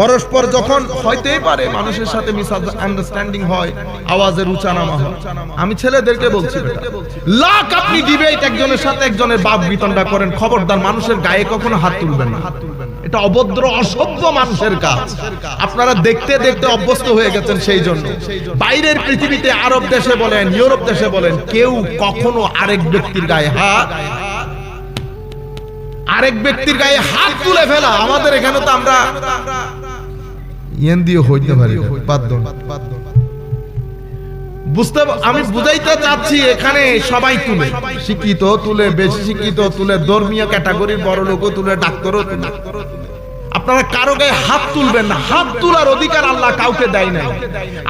পরস্পর যখন হইতেই পারে, মানুষের সাথে মিস আন্ডারস্ট্যান্ডিং হয় আওয়াজের উচ্চানামা হয়। আমি ছেলেদেরকে বলছি লাখ আপনি ডিবেট একজনের সাথে একজনের বাপ বিতণ্ডা করেন, খবরদার মানুষের গায়ে কখনো হাত তুলবেন না। এটা অভদ্র, অসভ্য মানুষের কাজ। আপনারা দেখতে দেখতে অভ্যস্ত হয়ে গেছেন সেই জন্য। বাইরের পৃথিবীতে আরব দেশে বলেন, ইউরোপ দেশে বলেন, কেউ কখনো আরেক ব্যক্তির গায়ে হাত আরেক ব্যক্তির গায়ে হাত তুলে ফেলা। আমাদের এখানে তো আমরা ইয়েন হইতে পারি বুঝতে আমি বুঝাইতে চাচ্ছি এখানে সবাই তুলে। শিক্ষিত তুলে, বেশি শিক্ষিত তুলে, ধর্মীয় ক্যাটাগরির বড় লোকও তুলে, ডাক্তারও তুলে। আপনারা কারও গায়ে হাত তুলবেন না। হাত তোলার অধিকার আল্লাহ কাউকে দেয় না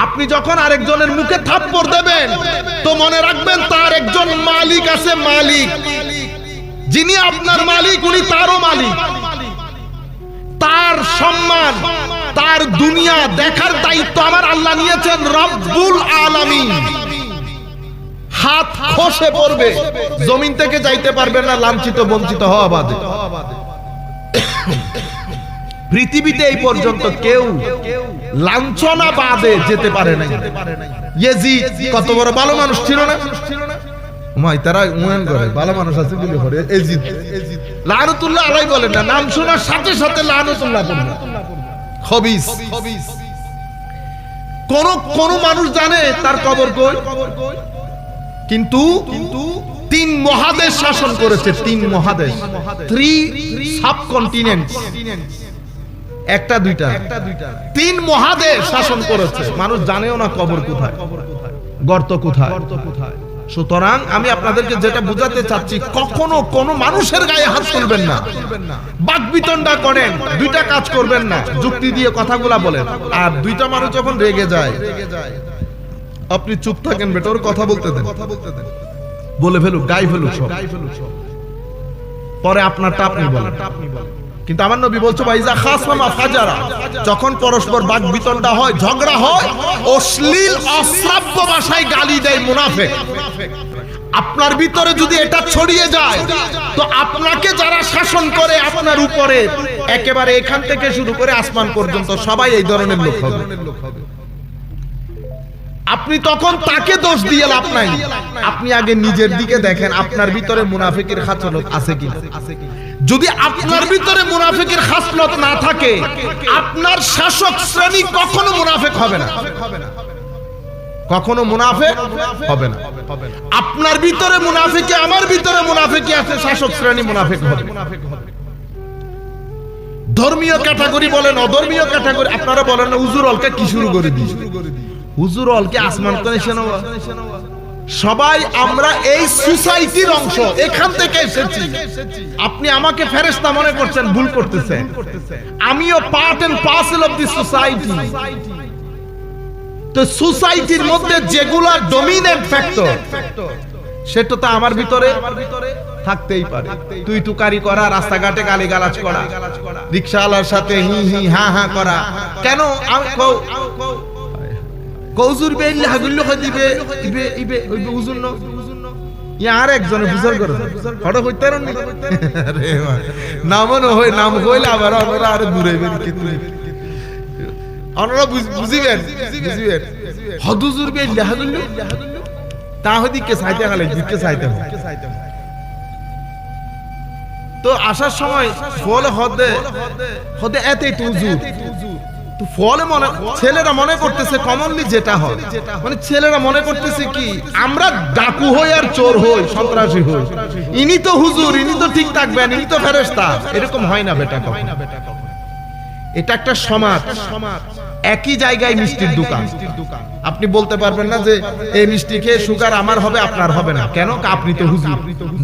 আপনি যখন আরেকজনের মুখে থাপ্পড় দেবেন, তো মনে রাখবেন তার একজন মালিক আছে মালিক। যিনি আপনার মালিক, উনি তারও মালিক। তার সম্মান, তার দুনিয়া দেখার দায়িত্ব আমার আল্লাহ নিয়েছেন রব্বুল আলামিন। হাত খসে পড়বে, জমিন থেকে যাইতে পারবে না, লাঞ্ছিত, বঞ্চিত হওয়া বাদে। পৃথিবীতে এই পর্যন্ত কেউ লাঞ্ছনা বাদে যেতে পারে নাই। ইয়েজিদ, কত বড় ভালো মানুষ ছিল না? মাই তারা করে, ভালো মানুষ আছে বলে করে। এজিদ লানতুল্লাহ আলাই বলেন না, নাম শোনার সাথে সাথে লানতুল্লাহ পড়বে খবিস। কোন কোন মানুষ জানে তার কবর কই? কিন্তু তিন মহাদেশ শাসন করেছে, তিন মহাদেশ। থ্রি সাবকন্টিনেন্ট একটা, দুইটা। তিন মহাদেশ শাসন করেছে। মানুষ জানেও না কবর কোথায়। গর্ত কোথায়। সুতরাং আমি আপনাদেরকে যেটা বুঝাতে চাচ্ছি, কখনো কোনো মানুষের গায়ে হাত তুলবেন না। বাকবিতণ্ডা করেন, দুইটা কাজ করবেন না, যুক্তি দিয়ে কথাগুলা বলেন। আর দুইটা মানুষ যখন রেগে যায়, আপনি চুপ থাকেন বেটা, ওর কথা বলতে দেন। বলে ফেলুক গাই ফেলুক সব। পরে আপনারটা আপনি বলেন। কিন্তু আমার নবী বলছো ভাইজা খাস মামা ফাজারা। যখন পরস্পর বাক বিতণ্ডা হয়, ঝগড়া হয়, অশ্লীল, অশ্রাব্য ভাষায় গালি দেয় মুনাফে আপনার ভিতরে যদি এটা ছড়িয়ে যায়, তো আপনাকে যারা শাসন করে, আপনার উপরে, একেবারে এখান থেকে শুরু করে আসমান পর্যন্ত সবাই এই ধরনের লোক হবে। আপনি তখন তাকে দোষ দিয়ে লাভ নাই। আপনি আগে নিজের দিকে দেখেন, আপনার ভিতরে মুনাফিকের খাচলত আছে কি যদি আপনার ভিতরে মুনাফিকের খাসলত না থাকে, আপনার শাসক শ্রেণি কখনো মুনাফিক হবে না। কখনো মুনাফিক হবে না। আপনার ভিতরে মুনাফিকে, আমার ভিতরে মুনাফিকে আছে, শাসক শ্রেণি মুনাফিক হবে। ধর্মীয় ক্যাটাগরি বলেন, অধর্মীয় ক্যাটাগরি, আপনারা বলেন উজুর অলকে কি শুরু করে দিই হুজুর অলকে আসমান করে সবাই আমরা এই সোসাইটির অংশ, এখান থেকে এসেছি। আপনি আমাকে ফেরেস্তা মনে করছেন, ভুল করতেছেন। আমিও part and parcel of the society তো সোসাইটির মধ্যে যেগুলা ডমিনেন্ট ফ্যাক্টর সেটা তো আমার ভিতরে থাকতেই পারে। তুই তুকারি করা, রাস্তাঘাটে গালি গালাজ করা, রিক্সাওয়ালার সাথে হি হি হা হা করা। কেন? কৌজুর বে লাগুল্য দিবে ইবে ইবে ওইবে উজুন ন। ইয়ার একজনে বুঝার করে। হড় হইতে রন আরে মা নাম ন হই নাম কইলে আবার অনরা আর দূরে বের কি তুই অনরা বুঝিবেন বুঝিবেন। হদুজুর বে লাগুল্য তা হদি কে সাইতে গেলে দিকে সাইতে তো আসার সময় ফল হদে হদে এতে তুজুর ফলে মনে ছেলেরা মনে করতেছে কমনলি যেটা হয়। মানে ছেলেরা মনে করতেছে কি, আমরা ডাকু হই আর চোর হই, সন্ত্রাসী হই। ইনি তো হুজুর, ইনি তো ঠিক থাকবেন, ইনি তো ফেরেশতা। এরকম হয় না বেটা কখনো। এটা একটা সমাজ। একই জায়গায় মিষ্টির দোকান। আপনি বলতে পারবেন না যে এই মিষ্টি খেয়ে সুগার আমার হবে, আপনার হবে না। কেন? আপনি তো হুজুর।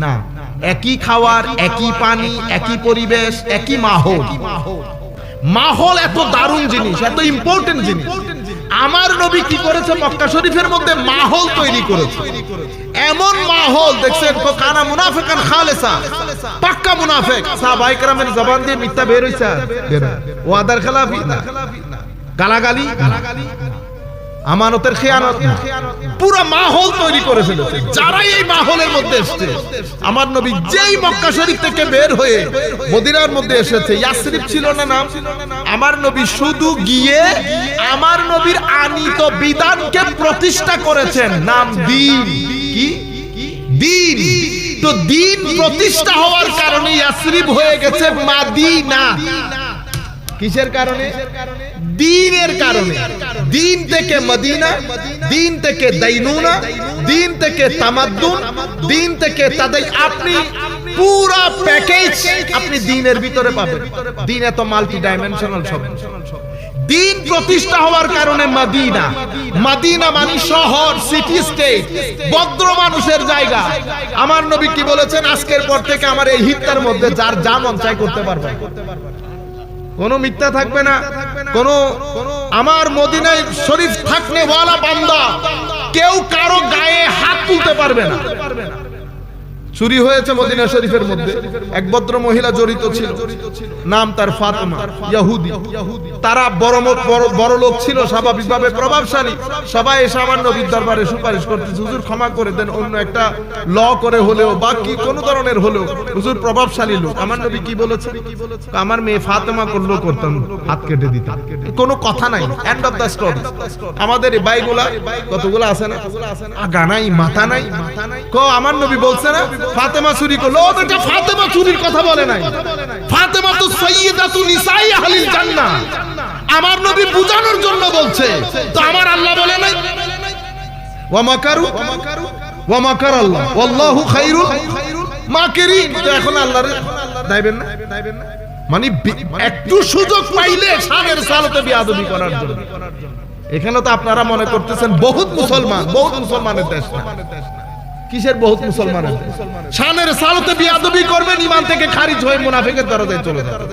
না। একই খাওয়ার, একই পানি, একই পরিবেশ, একই মাহল। মাহল এত দারুণ জিনিস, এত ইম্পর্টেন্ট জিনিস। আমার নবী কি করেছে? মক্কা শরীফের মধ্যে মাহল তৈরি করেছে। এমন মাহল, দেখছেন কানা আর খালেসা। পাক্কা মুনাফেক। সাহাবায়ে کرامের জবান দিয়ে মিথ্যা বের হইছে ওয়াদার খেলাফি না। গালাগালি আমানতের খেয়ানত পুরো মাহল তৈরি করে ফেলেছে। যারাই এই মাহলের মধ্যে এসছে, আমার নবী যেই মক্কা শরীফ থেকে বের হয়ে মদিনার মধ্যে এসেছে, ইয়াসরিফ ছিল না নাম? আমার নবী শুধু গিয়ে আমার নবীর আনিত বিধানকে প্রতিষ্ঠা করেছেন, নাম দিন। কি? দিন। তো দিন প্রতিষ্ঠা হওয়ার কারণে ইয়াসরিফ হয়ে গেছে মাদিনা। কিসের কারণে? দিনের কারণে। দিন থেকে মদিনা, দিন থেকে দাইনুনা, দিন থেকে তামাদ্দুন, দিন থেকে তাদের আপনি পুরা প্যাকেজ আপনি দিনের ভিতরে পাবেন। দিন এত মাল্টি ডাইমেনশনাল শব্দ দিন প্রতিষ্ঠা হওয়ার কারণে মাদিনা। মাদিনা মানে শহর সিটি স্টেট ভদ্র মানুষের জায়গা। আমার নবী কি বলেছেন? আজকের পর থেকে আমার এই হিত্তার মধ্যে যার যা মন চাই করতে পারবে। কোনো মিথ্যা থাকবে না। কোনো আমার মদিনায় শরীফ থাকলে ওয়ালা বান্দা কেউ কারও গায়ে হাত তুলতে পারবে না। চুরি হয়েছে মদিনা শরীফের মধ্যে। এক ভদ্র মহিলা জড়িত ছিল। নাম তার ফাতেমা, ইয়াহুদি। তারা বড় বড় লোক ছিল, স্বাভাবিকভাবে প্রভাবশালী। সবাই এসে আমার নবীর সুপারিশ করতেছে, হুজুর ক্ষমা করে দেন, অন্য একটা ল করে হলেও বা কি কোন ধরনের হলেও হুজুর প্রভাবশালী লোক। আমার নবী কি বলেছে? আমার মেয়ে ফাতেমা করল, করতাম, হাত কেটে দিতাম। কোনো কথা নাই এন্ড অফ দ্য স্টোরি আমাদের এই বাইগুলা, কতগুলো আছে না? আগা নাই মাথা নাই। কো, আমার নবী বলছে না? ফাতেমা চুরি করল। ফাতেমা চুরির কথা বলে নাই। ফাতেমা তো সাইয়্যিদাতু নিসাই আহলিল জান্নাহ। আমার নবী বুঝানোর জন্য বলছে। তো আমার আল্লাহ বলে নাই। ওয়া মাকারু ওয়া মাকার আল্লাহ? ওয়াল্লাহু খাইরুল মাকিরিন তো এখন আল্লাহর দাইবেন না? মানে একটু সুযোগ পাইলে বিয়াদবি করার জন্য। এখানে তো আপনারা মনে করতেছেন বহুত মুসলমান, বহুত মুসলমানের দেশ না। কিসের বহুত মুসলমান আছে? শানের সালতে বিয়াদবি করবেন ইমান থেকে খারিজ হয়ে মুনাফিকের দরজায় চলে যাবে।